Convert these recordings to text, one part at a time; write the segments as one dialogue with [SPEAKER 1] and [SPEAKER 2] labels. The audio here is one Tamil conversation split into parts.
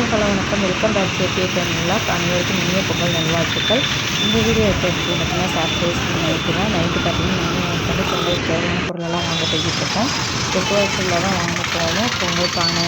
[SPEAKER 1] ஹாய் ஹலோ வணக்கம் welcome back to K family அனைவருக்கும் இனிய பொங்கல் நல்வாழ்த்துக்கள். இந்த வீடியோ எப்போ எப்படி பார்த்தீங்கன்னா சாட்டர்டே நைட்டு தான் நைட்டு பார்த்தீங்கன்னா நாங்கள் வந்து பொங்கல் தேவையான பொருளெல்லாம் வாங்க போய்கிட்டு இருக்கோம். டெக்கரேஷனில் தான் வாங்க போகணும் பொங்கல் பானை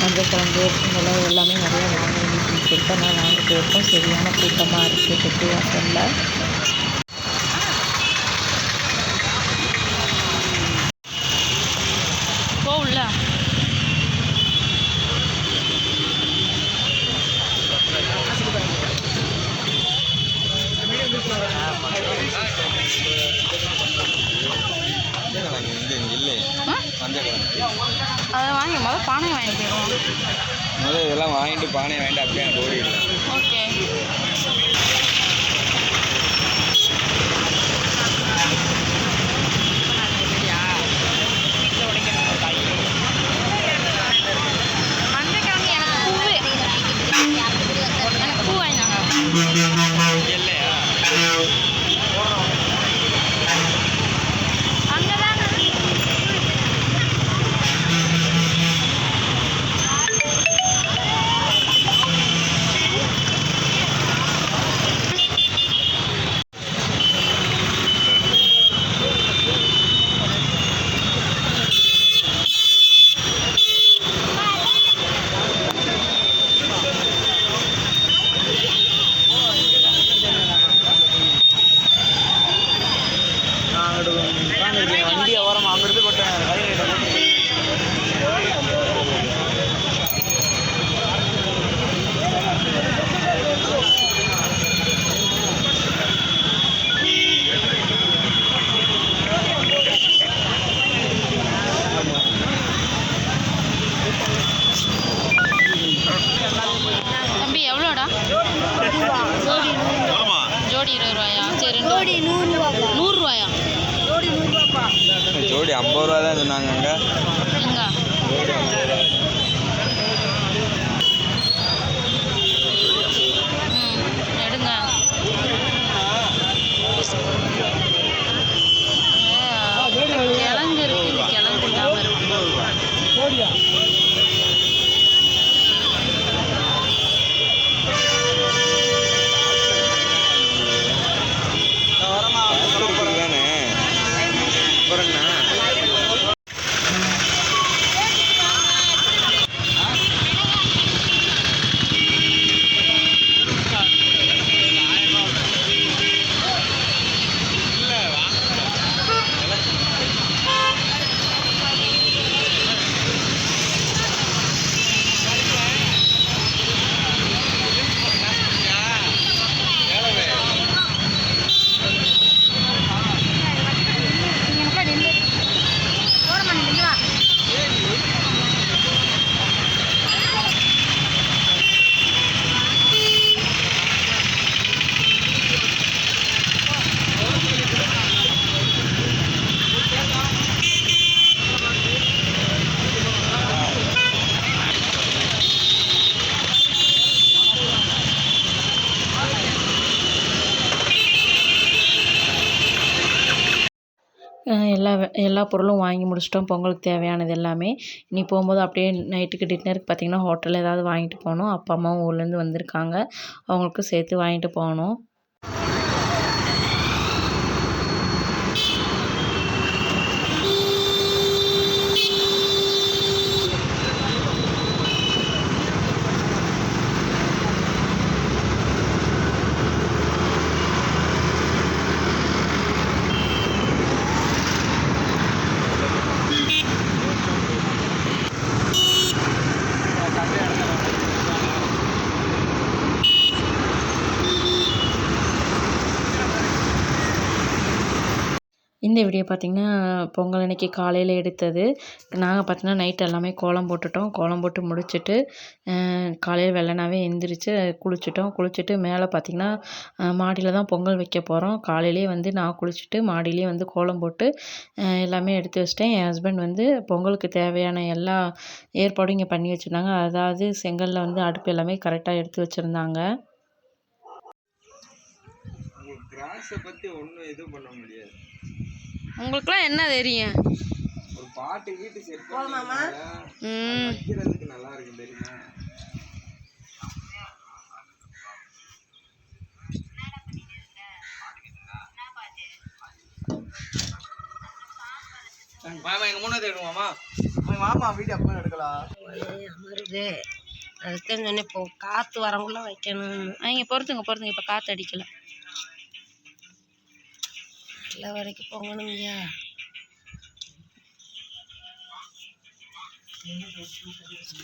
[SPEAKER 1] மஞ்சள் குழம்பு இதெல்லாம் எல்லாமே நிறையா வாங்க வேண்டியதுன்னு சொல்லிட்டு நான் வாங்க போயிருக்கோம் சரியான கூட்டமாக இருக்குது பெட்டி வாசலில்
[SPEAKER 2] போகல
[SPEAKER 3] இங்கே இங்கே இல்லை மஞ்சள் கலர்
[SPEAKER 2] அதை வாங்கி முதல் பானை வாங்கிட்டு போயிடுவோம்.
[SPEAKER 3] முதல்ல இதெல்லாம் வாங்கிட்டு பானையை வாங்கிட்டு அப்படியே எனக்கு ஓடிடலாம்
[SPEAKER 2] ஓகே. மஞ்சக்கிழங்கு எனக்கு
[SPEAKER 1] எல்லா எல்லா பொருளும் வாங்கி முடிச்சிட்டோம். பொங்கலுக்கு தேவையானது எல்லாமே. இனி போகும்போது அப்படியே நைட்டுக்கு டின்னருக்கு பார்த்திங்கன்னா ஹோட்டலில் ஏதாவது வாங்கிட்டு போகணும். அப்பா அம்மாவும் ஊர்லேருந்து வந்திருக்காங்க. அவங்களுக்கும் சேர்த்து வாங்கிட்டு போகணும். இந்த வீடியோ பார்த்திங்கன்னா பொங்கல் அன்னைக்கு காலையில் எடுத்தது. நாங்கள் பார்த்தீங்கன்னா நைட் எல்லாமே கோலம் போட்டுட்டோம். கோலம் போட்டு முடிச்சுட்டு காலையில் வெள்ளனாவே எந்திரிச்சு குளிச்சிட்டோம். குளிச்சுட்டு மேலே பார்த்திங்கன்னா மாடியில் தான் பொங்கல் வைக்க போகிறோம் காலையிலே வந்து நான் குளிச்சுட்டு மாடியிலே வந்து கோலம் போட்டு எல்லாமே எடுத்து வச்சிட்டேன். என் ஹஸ்பண்ட் வந்து பொங்கலுக்கு தேவையான எல்லா ஏற்பாடும் இங்கே பண்ணி வச்சுருந்தாங்க. அதாவது செங்கலில் வந்து அடுப்பு எல்லாமே கரெக்டாக எடுத்து வச்சுருந்தாங்க.
[SPEAKER 3] கிராஸை பற்றி ஒன்றும் எதுவும் பண்ண முடியாது.
[SPEAKER 2] உங்களுக்குலாம் என்ன தெரியும்?
[SPEAKER 3] ஒரு பாட்டு வீட்டு நல்லா இருக்கு தெரியுமா? மாமா எங்க மூணாவது எடுக்குமாமா மாமா. எடுக்கலாம்.
[SPEAKER 4] வருது அதுதான் காற்று வரவங்களாம் வைக்கணும்
[SPEAKER 2] அவங்க பொறுத்துங்க பொறுத்துங்க இப்போ காற்று அடிக்கலாம்
[SPEAKER 4] எல்லா வரைக்கும்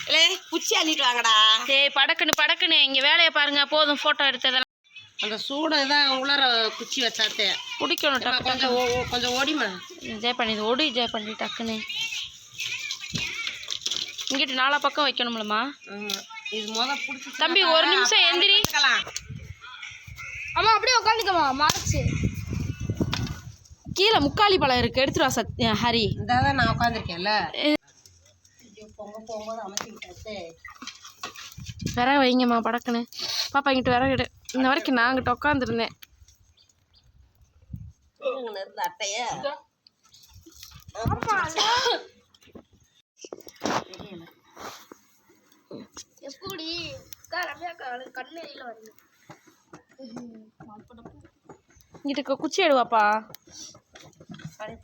[SPEAKER 4] இல்லை குச்சி அள்ளிட்டு வாங்கடா.
[SPEAKER 2] சரி படக்குன்னு படக்குன்னு. இங்கே வேலையை பாருங்க. போதும் ஃபோட்டோ எடுத்ததெல்லாம்.
[SPEAKER 4] அந்த சூடை தான் உள்ளார குச்சி வச்சாத்தே.
[SPEAKER 2] பிடிக்கணும் டக்கு
[SPEAKER 4] கொஞ்சம் கொஞ்சம் ஓடிமா
[SPEAKER 2] ஜெய் பண்ணி ஓடி ஜெய் பண்ணி டக்குன்னு. இங்கிட்டு நாலா பக்கம் வைக்கணும்லம்மா.
[SPEAKER 4] இது முத பிடிச்சி
[SPEAKER 2] தம்பி ஒரு நிமிஷம் எந்திரி.
[SPEAKER 5] அம்மா அப்படியே உட்காந்துக்கம்மா. மறைச்சு.
[SPEAKER 2] கீழே முக்காலி பழம் இருக்கு. எடுத்துட்டு வா சத் ஹரி.
[SPEAKER 4] இந்த தான் நான் உட்காந்துருக்கேன்ல பொங்க போகும்போது
[SPEAKER 2] விறகு வைங்கம்மா படக்குன்னு. பாப்பா இங்கிட்டு விறகு எடு. இந்த வரைக்கும் நான் அங்கிட்ட உட்காந்துருந்தேன்
[SPEAKER 4] அட்டைய.
[SPEAKER 5] எப்படி
[SPEAKER 2] இங்கிட்டு குச்சி எடுவாப்பா.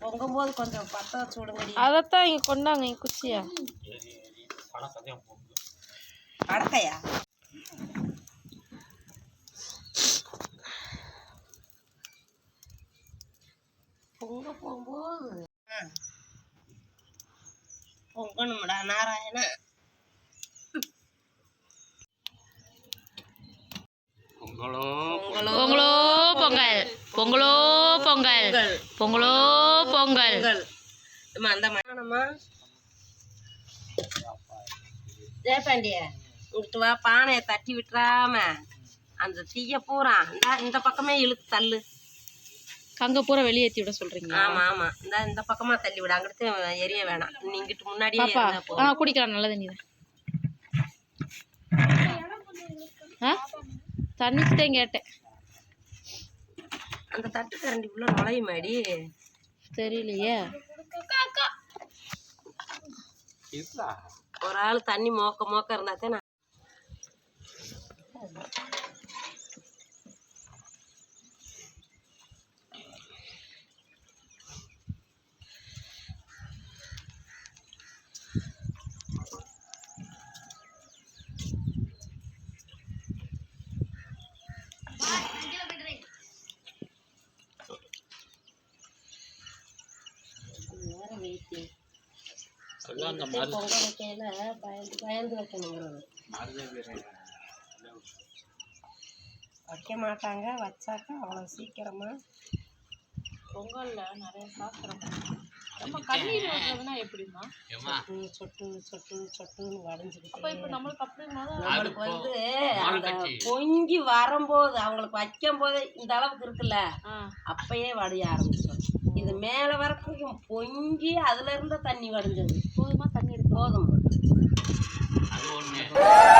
[SPEAKER 4] பொங்கும்போது கொஞ்சம் பத்த வச்சு விடுங்கடி
[SPEAKER 2] அதைத்தான் இங்கே கொண்டாங்க இங்க குச்சியா.
[SPEAKER 4] படத்தையா? பொங்க போகும்போது. பொங்கணும்டா நாராயண
[SPEAKER 3] பொங்கலோ
[SPEAKER 2] பொங்கலோ பொங்கல் பொங்கலோ. பொங்கல் பொங்கலோ.
[SPEAKER 4] அந்த ஜெயபாண்டிய இங்கிட்டு வா பானையை தட்டி விட்டுறாம. அந்த தீய பூரா இந்த இந்த பக்கமே இழுத்து தள்ளு.
[SPEAKER 2] கங்க பூரா வெளியேற்றி விட சொல்றீங்க
[SPEAKER 4] ஆமா ஆமா. இந்த இந்த பக்கமா தள்ளி விடு. அங்கிட்டு எரிய வேணாம். நீ இங்கிட்டு இருந்தா
[SPEAKER 2] ஆ. குடிக்கலாம். நல்ல தண்ணி தான். ஆ? தண்ணிச்சுட்டேன் கேட்டேன்.
[SPEAKER 4] அந்த தட்டு கரண்டிக்குள்ள நுழையுமாடி?
[SPEAKER 2] தெரியலையே.
[SPEAKER 4] ஒரு ஆள் தண்ணி மோக்க மோக்க இருந்தா தான் பொங்க வைக்கையில பயந்து பயந்து வைக்கணுங்கிறது. வைக்க மாட்டாங்க வச்சாக்கா அவ்வளோ சீக்கிரமா
[SPEAKER 2] பொங்கல்ல நிறைய சாஸ்திரம் நம்ம கண்ணீர் வர்றதுன்னா எப்படிமா
[SPEAKER 4] சொட்டு சொட்டு சொட்டு சொட்டுன்னு வடைஞ்சுக்கிட்டு
[SPEAKER 2] இப்போ நம்மளுக்கு
[SPEAKER 4] நம்மளுக்கு வந்து அந்த பொங்கி வரும்போது அவங்களுக்கு வைக்கும் போதே இந்த அளவுக்கு இருக்குல்ல? அப்பயே வடிய ஆரம்பிச்சிடும். இது மேலே வரைக்கும் பொங்கி அதுல இருந்த தண்ணி வடிஞ்சது.
[SPEAKER 2] போதுமா தண்ணி எடுத்து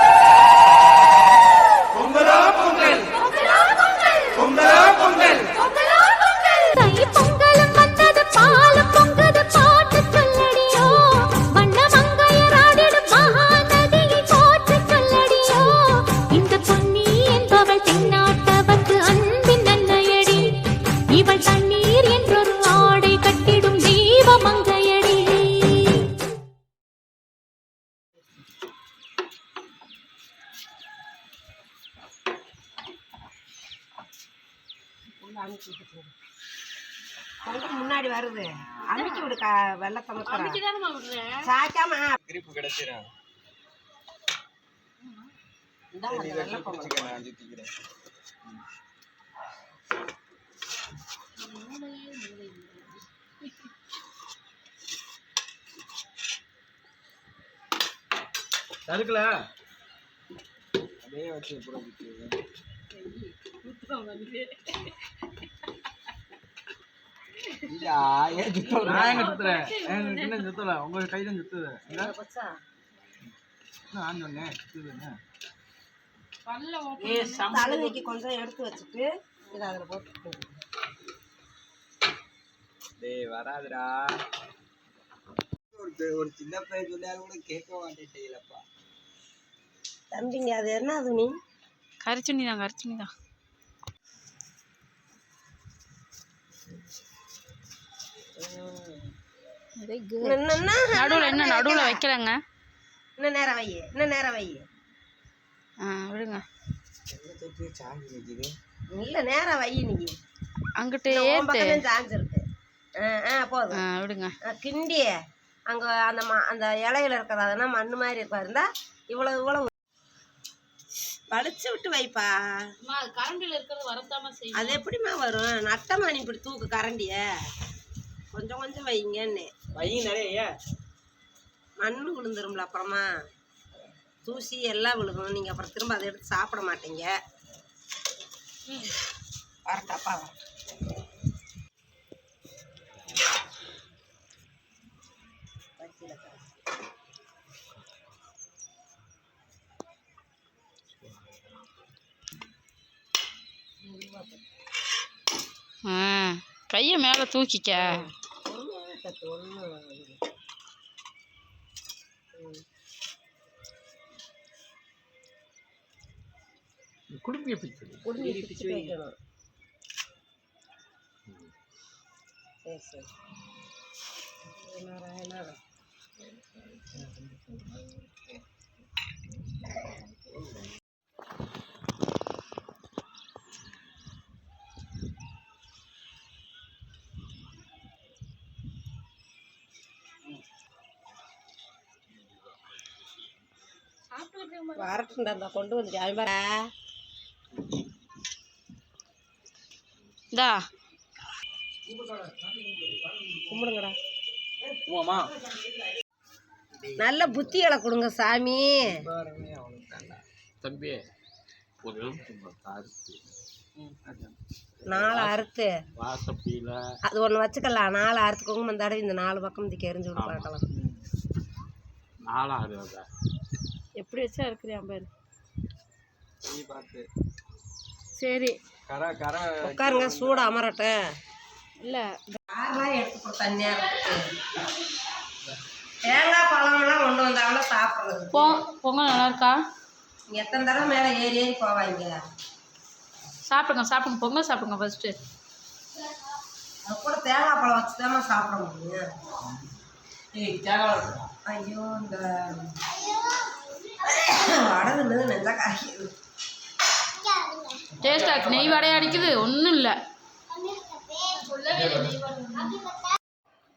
[SPEAKER 4] பொங்கல் முன்னாடி வருது. அமுக்கி விடு கா வெள்ளத்தை மட்டும் சாய்க்காம
[SPEAKER 3] கிரிப்பு கிடைச்சிடும்
[SPEAKER 4] வெள்ளை
[SPEAKER 3] தடுக்கல? அப்படியே வச்சு புறம் குத்தி. இல்ல, ஏன் சுத்த?
[SPEAKER 6] நான் எங்க சுத்துறேன் எனக்கு என்ன சுத்தல? உங்க கை தான் சுத்துது. இல்ல
[SPEAKER 4] பச்சா?
[SPEAKER 6] நான் சொன்னேன்
[SPEAKER 4] தழுவைக்கு கொஞ்சம் எடுத்து வச்சுட்டு இதை அதில் போட்டு
[SPEAKER 3] டேய் வராதுடா. ஒரு ஒரு சின்ன பையன் சொன்னாலும் கூட கேட்க மாட்டேன்ட்டீங்களப்பா
[SPEAKER 4] தம்பிங்க அது என்ன துணி
[SPEAKER 2] கரிச்சுண்ணி தான்
[SPEAKER 4] இன்னும்
[SPEAKER 1] நடுவில் என்ன நடுவில் வைக்கலங்க?
[SPEAKER 4] இன்னும் நேரம் வை இன்னும் நேரம் வை.
[SPEAKER 1] ஆ விடுங்க.
[SPEAKER 4] இல்ல நேரம் வை நீ.
[SPEAKER 1] அங்கிட்டு ஏத்து.
[SPEAKER 4] சாஞ்சிருக்கு ஆ ஆ போதும்.
[SPEAKER 1] ஆ விடுங்க.
[SPEAKER 4] ஆ, கிண்டி அங்க அந்த ம அந்த இலையில இருக்கிறது அதெல்லாம் மண்ணு மாதிரி இருக்கா? இருந்தா இவ்வளவு இவ்வளவு. வலிச்சு விட்டு வைப்பா.
[SPEAKER 1] கரண்டில் இருக்கிறது வரத்தாம செய்யும்.
[SPEAKER 4] அது எப்படிம்மா வரும்? நட்டமா நீ இப்படி தூக்கு கரண்டிய. கொஞ்சம் கொஞ்சம் வைங்கன்னு.
[SPEAKER 6] பையன் நிறைய
[SPEAKER 4] மண்ணு விழுந்துரும்ல அப்புறமா? தூசி எல்லாம் விழுகும். நீங்கள் அப்புறம் திரும்ப அதை எடுத்து சாப்பிட மாட்டீங்க. வரட்டாப்பா
[SPEAKER 1] கையை மேலே தூக்கிக்க.
[SPEAKER 6] குடும்பிய பிச்சு
[SPEAKER 4] குடுமி பிச்சு வைக்கணும் சரி சரி என்ன என்ன வரட்டுண்டா கொண்டு வந்து ஜாமிபாரா
[SPEAKER 1] இந்தா.
[SPEAKER 4] கும்பிடுங்கடா. நல்ல புத்திகளை கொடுங்க சாமி.
[SPEAKER 6] தம்பி
[SPEAKER 4] நாலு அறுத்து. அது ஒன்று வச்சுக்கலாம். நாலு அறுத்து குங்குமம் தடவி இந்த நாலு பக்கம் இதுக்கு எரிஞ்சு விட்டு பார்க்கலாம்.
[SPEAKER 6] நாலாவது
[SPEAKER 1] எப்படி வச்சா இருக்கிறியா பாரு. சரி.
[SPEAKER 3] கர கர.
[SPEAKER 4] உட்காருங்க சூடு அமரட்டும்
[SPEAKER 1] இல்லை.
[SPEAKER 4] தேங்காய் பழம்லாம் கொண்டு வந்தாலும் சாப்பிட்றது.
[SPEAKER 1] பொ பொங்கல் நல்லா இருக்கா?
[SPEAKER 4] இங்கே எத்தனை தடவை மேலே ஏறி ஏறி போவாங்க
[SPEAKER 1] சாப்பிடுங்க சாப்பிடுங்க பொங்கல் சாப்பிடுங்க ஃபஸ்ட்டு
[SPEAKER 4] அது கூட தேங்காய் பழம் வச்சு தான் சாப்பிட முடியும். ஐயோ இந்த வடகுன்னு நெஞ்சா
[SPEAKER 1] டேஸ்டாக நெய் வடையை அடிக்குது. ஒன்றும் இல்லை.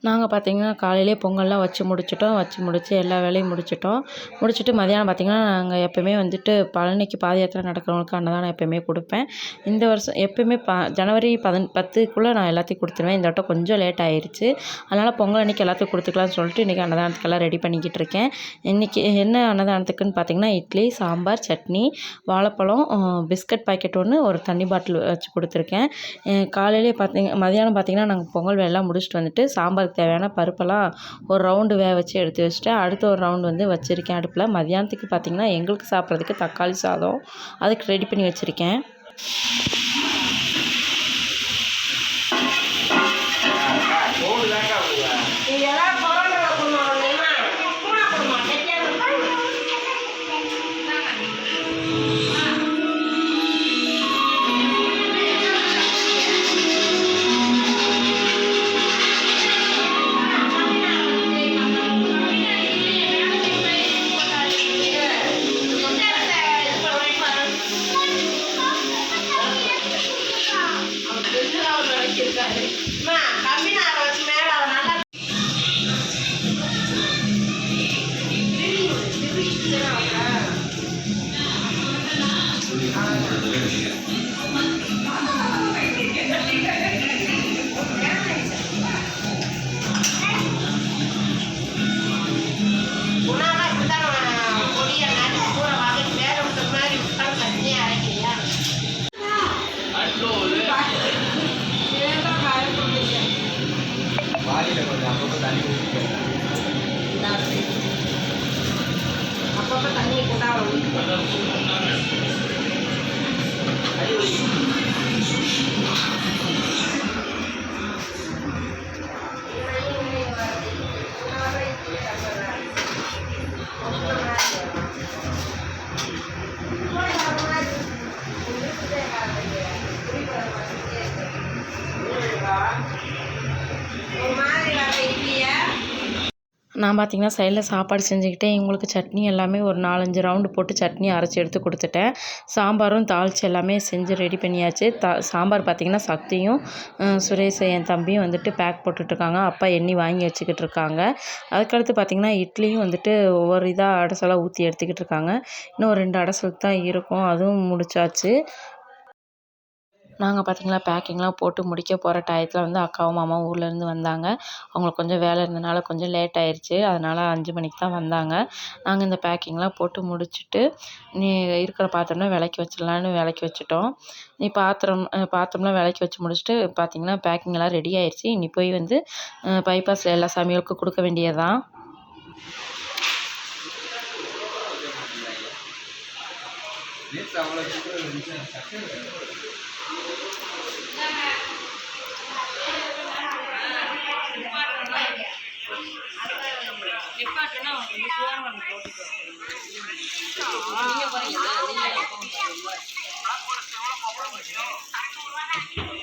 [SPEAKER 1] நாங்கள் பார்த்தீங்கன்னா காலையிலே பொங்கல்லாம் வச்சு முடிச்சுட்டோம். வச்சு முடித்து எல்லா வேலையும் முடிச்சுட்டோம். முடிச்சுட்டு மதியானம் பார்த்திங்கன்னா நாங்கள் எப்போயுமே வந்துட்டு பழனிக்கு பாத யாத்திரை நடக்கிறவங்களுக்கு அன்னதானம் எப்போயுமே கொடுப்பேன். இந்த வருஷம் எப்போயுமே ப ஜனவரி பதன் பத்துக்குள்ளே நான் எல்லாத்தையும் கொடுத்துருவேன். இந்த வட்டம் கொஞ்சம் லேட் ஆயிடுச்சு அதனால் பொங்கல் அன்றைக்கி எல்லாத்தையும் கொடுத்துக்கலாம்னு சொல்லிட்டு இன்றைக்கி அன்னதானத்துக்கெல்லாம் ரெடி பண்ணிக்கிட்டு இருக்கேன் இன்றைக்கி என்ன அன்னதானத்துக்குன்னு பார்த்தீங்கன்னா இட்லி சாம்பார் சட்னி வாழைப்பழம் பிஸ்கட் பாக்கெட் ஒன்று ஒரு தண்ணி பாட்டில் வச்சு கொடுத்துருக்கேன். காலையிலே பார்த்திங்க மதியானம் பார்த்திங்கன்னா நாங்கள் பொங்கல் வேலைலாம் முடிச்சுட்டு வந்துட்டு சாம்பார் சாம்பாருக்கு தேவையான பருப்பெல்லாம் ஒரு ரவுண்டு வேக வச்சு எடுத்து வச்சுட்டு அடுத்த ஒரு ரவுண்டு வந்து வச்சுருக்கேன் அடுப்பில். மதியானத்துக்கு பார்த்திங்கன்னா எங்களுக்கு சாப்பிட்றதுக்கு தக்காளி சாதம் அதுக்கு ரெடி பண்ணி வச்சுருக்கேன்.
[SPEAKER 3] kalau aku
[SPEAKER 4] petani musik apa petani aku tahu ayo
[SPEAKER 1] நான் பார்த்தீங்கன்னா சைடில் சாப்பாடு செஞ்சுக்கிட்டே இவங்களுக்கு சட்னி எல்லாமே ஒரு நாலஞ்சு ரவுண்டு போட்டு சட்னி அரைச்சி எடுத்து கொடுத்துட்டேன். சாம்பாரும் தாளித்து எல்லாமே செஞ்சு ரெடி பண்ணியாச்சு. த சாம்பார் பார்த்திங்கன்னா சக்தியும் சுரேஷ் என் தம்பியும் வந்துட்டு பேக் போட்டுட்ருக்காங்க. அப்பா எண்ணி வாங்கி வச்சுக்கிட்டு இருக்காங்க. அதுக்கடுத்து பார்த்திங்கன்னா இட்லியும் வந்துட்டு ஒவ்வொரு இதாக அடசலாக ஊற்றி எடுத்துக்கிட்டு இருக்காங்க. இன்னும் ரெண்டு அடசல் தான் இருக்கும். அதுவும் முடிச்சாச்சு. நாங்கள் பார்த்தீங்களா பேக்கிங்லாம் போட்டு முடிக்க போகிற டயத்தில் வந்து அக்காவும் மாமாவும் ஊர்லேருந்து வந்தாங்க. அவங்களுக்கு கொஞ்சம் வேலை இருந்தனால கொஞ்சம் லேட் ஆகிருச்சி அதனால் அஞ்சு மணிக்கு தான் வந்தாங்க. நாங்கள் இந்த பேக்கிங்லாம் போட்டு முடிச்சுட்டு நீ இருக்கிற பாத்திரம்லாம் விளக்கி வச்சிடலான்னு விளக்கி வச்சுட்டோம். நீ பாத்திரம் பாத்திரம்லாம் விளக்கி வச்சு முடிச்சுட்டு பார்த்தீங்கன்னா பேக்கிங் எல்லாம் ரெடி ஆயிடுச்சு இனி போய் வந்து பைபாஸில் எல்லா சமையலுக்கும் கொடுக்க வேண்டியதுதான்.
[SPEAKER 3] நேற்று அவ்வளோ சுகர் இருந்துச்சு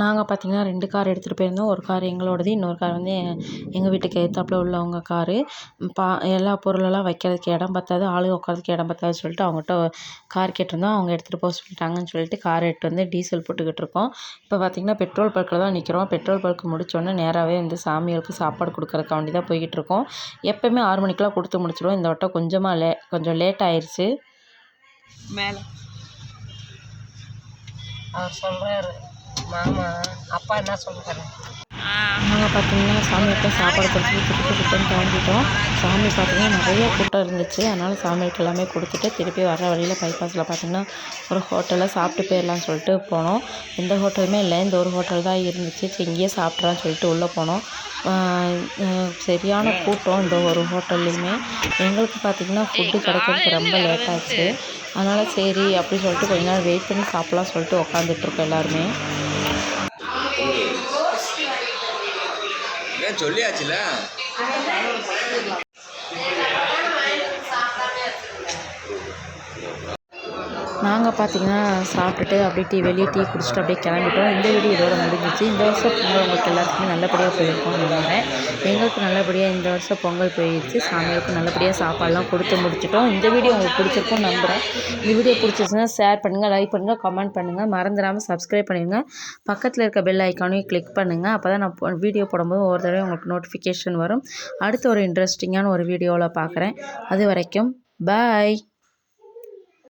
[SPEAKER 1] நாங்கள் பார்த்திங்கன்னா ரெண்டு கார் எடுத்துகிட்டு போயிருந்தோம். ஒரு கார் எங்களோடது இன்னொரு கார் வந்து எங்கள் வீட்டுக்கு ஏற்றாப்புல உள்ளவங்க காரு. பா எல்லா பொருளெல்லாம் வைக்கிறதுக்கு இடம் பத்தாது ஆளு உட்காரதுக்கு இடம் பத்தாதுன்னு சொல்லிட்டு அவங்ககிட்ட கார் கேட்டிருந்தோம். அவங்க எடுத்துகிட்டு போக சொல்லிட்டாங்கன்னு சொல்லிட்டு கார் எடுத்து வந்து டீசல் போட்டுக்கிட்டு இருக்கோம். இப்போ பார்த்தீங்கன்னா பெட்ரோல் பல்கில் தான் நிற்கிறோம். பெட்ரோல் பல்க் முடித்தோடனே நேராகவே வந்து சாமிகளுக்கு சாப்பாடு கொடுக்குறதுக்காண்டி தான் போய்கிட்டு இருக்கோம். எப்போயுமே ஆறு மணிக்கெலாம் கொடுத்து முடிச்சிடுவோம். இந்த வட்டம் கொஞ்சமாக லே கொஞ்சம் லேட் ஆயிடுச்சு.
[SPEAKER 4] மேலே. அவர் சொல்கிறாரு மாமா அப்பா என்ன சொல்கிறாரு
[SPEAKER 1] நாங்கள் பார்த்தீங்கன்னா சாமியார்ட்ட சாப்பாடு கொடுத்து திருப்பி ரிட்டன் கிளம்பிட்டோம். சாமி பார்த்தீங்கன்னா நிறைய கூட்டம் இருந்துச்சு. அதனால் சாமியாருக்கு எல்லாமே கொடுத்துட்டு திருப்பி வர வழியில் பைபாஸில் பார்த்தீங்கன்னா ஒரு ஹோட்டலில் சாப்பிட்டு போயிடலாம்னு சொல்லிட்டு போனோம். எந்த ஹோட்டலுமே இல்லை இந்த ஒரு ஹோட்டல் தான் இருந்துச்சு. சரி இங்கேயே சாப்பிட்றான்னு சொல்லிட்டு உள்ளே போனோம். சரியான கூட்டம் இந்த ஒரு ஹோட்டல்லையுமே எங்களுக்கு பார்த்தீங்கன்னா ஃபுட்டு கிடைக்கிறதுக்கு ரொம்ப லேட் ஆச்சு. அதனால் சரி அப்படி சொல்லிட்டு கொஞ்ச நேரம் வெயிட் பண்ணி சாப்பிட்லாம் சொல்லிட்டு உக்காந்துட்ருக்கோம் எல்லாருமே.
[SPEAKER 3] ஏன் சொல்லியாச்சுல?
[SPEAKER 1] நாங்கள் பார்த்தீங்கன்னா சாப்பிட்டுட்டு அப்படியே டீ வெளியே டீ குடிச்சிட்டு அப்படியே கிளம்பிட்டோம். இந்த வீடியோ இதோட முடிஞ்சிச்சு. இந்த வருஷம் பொங்கல் உங்களுக்கு எல்லாத்துக்குமே நல்லபடியாக போயிருக்கோம்னு நினைக்கிறேன் எங்களுக்கு நல்லபடியாக இந்த வருஷம் பொங்கல் போயிடுச்சு சாமியாருக்கு நல்லபடியாக சாப்பாடுலாம் கொடுத்து முடிச்சிட்டோம். இந்த வீடியோ உங்களுக்கு பிடிச்சிருக்கும் நம்புகிறேன் இந்த வீடியோ பிடிச்சிருச்சுன்னா ஷேர் பண்ணுங்கள் லைக் பண்ணுங்கள் கமெண்ட் பண்ணுங்கள் மறந்துடாமல் சப்ஸ்கிரைப் பண்ணிடுங்க. பக்கத்தில் இருக்க பெல் ஐக்கானையும் கிளிக் பண்ணுங்கள் அப்போ தான் நான் வீடியோ போடும்போது ஒரு தடவை உங்களுக்கு நோட்டிஃபிகேஷன் வரும். அடுத்து ஒரு இன்ட்ரெஸ்டிங்கான ஒரு வீடியோவில் பார்க்குறேன் அது வரைக்கும் பாய்